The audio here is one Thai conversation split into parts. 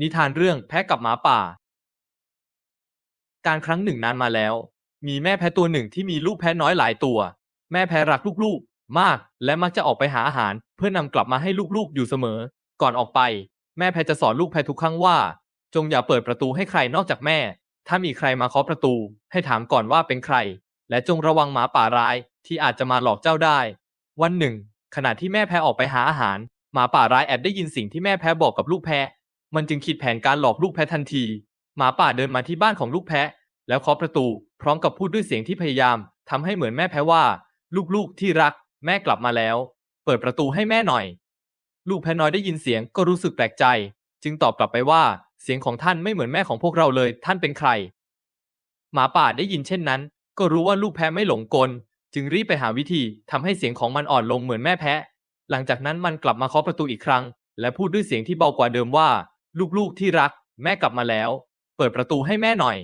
นิทานเรื่องแพะกับหมาป่า การครั้งหนึ่งนานมาแล้ว มีแม่แพะตัวหนึ่งที่มีลูกแพะน้อยหลายตัว แม่แพะรักลูกๆ มาก และมักจะออกไปหาอาหาร เพื่อนำกลับมาให้ลูกๆอยู่เสมอ ก่อนออกไป แม่แพะจะสอนลูกแพะทุกครั้งว่า จงอย่าเปิดประตูให้ใครนอกจากแม่ ถ้ามีใครมาเคาะประตู ให้ถามก่อนว่าเป็นใคร และจงระวังหมาป่าร้าย ที่อาจจะมาหลอกเจ้าได้ วันหนึ่ง ขณะที่แม่แพะออกไปหาอาหาร หมาป่าร้ายแอบได้ยินสิ่งที่แม่แพะบอกกับลูกแพะ มันจึงคิดแผนการหลอกลูกแพะทันที หมาป่าเดินมาที่บ้านของลูกแพะ แล้วเคาะประตู พร้อมกับพูดด้วยเสียงที่พยายามทำให้เหมือนแม่แพะว่า ลูกๆที่รัก แม่กลับมาแล้ว เปิดประตูให้แม่หน่อย ลูกแพะน้อยได้ยินเสียงก็รู้สึกแปลกใจ จึงตอบกลับไปว่า เสียงของท่านไม่เหมือนแม่ของพวกเราเลย ท่านเป็นใคร หมาป่าได้ยินเช่นนั้น ก็รู้ว่าลูกแพะไม่หลงกล จึงรีบไปหาวิธีทำให้เสียงของมันอ่อนลงเหมือนแม่แพะ หลังจากนั้นมันกลับมาเคาะประตูอีกครั้ง และพูดด้วยเสียงที่เบากว่าเดิมว่า ลูกๆที่รัก แม่กลับมาแล้ว เปิดประตูให้แม่หน่อย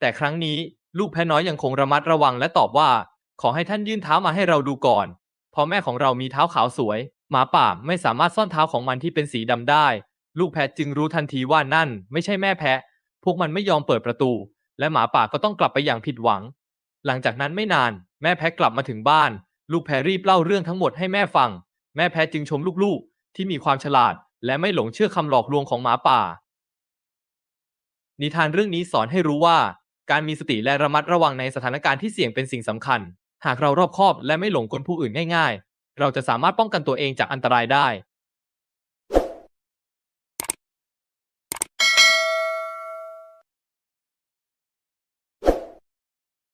แต่ครั้งนี้ลูกแพะน้อยยังคงระมัดระวังและตอบว่า ขอให้ท่านยื่นเท้ามาให้เราดูก่อนเพราะแม่ของเรามีเท้าขาวสวย หมาป่าไม่สามารถซ่อนเท้าของมันที่เป็นสีดำได้ ลูกแพะจึงรู้ทันทีว่านั่น ไม่ใช่แม่แพะ พวกมันไม่ยอมเปิดประตู และหมาป่าก็ต้องกลับไปอย่างผิดหวัง หลังจากนั้นไม่นานแม่แพะกลับมาถึงบ้าน ลูกแพะรีบเล่าเรื่องทั้งหมดให้แม่ฟัง แม่แพะจึงชมลูกๆ ที่มีความฉลาด และไม่หลงเชื่อคำหลอกลวงของหมาป่า นิทานเรื่องนี้สอนให้รู้ว่า การมีสติและระมัดระวังในสถานการณ์ที่เสี่ยงเป็นสิ่งสำคัญ หากเรารอบคอบและไม่หลงกลผู้อื่นง่าย ๆ เราจะสามารถป้องกันตัวเองจากอันตรายได้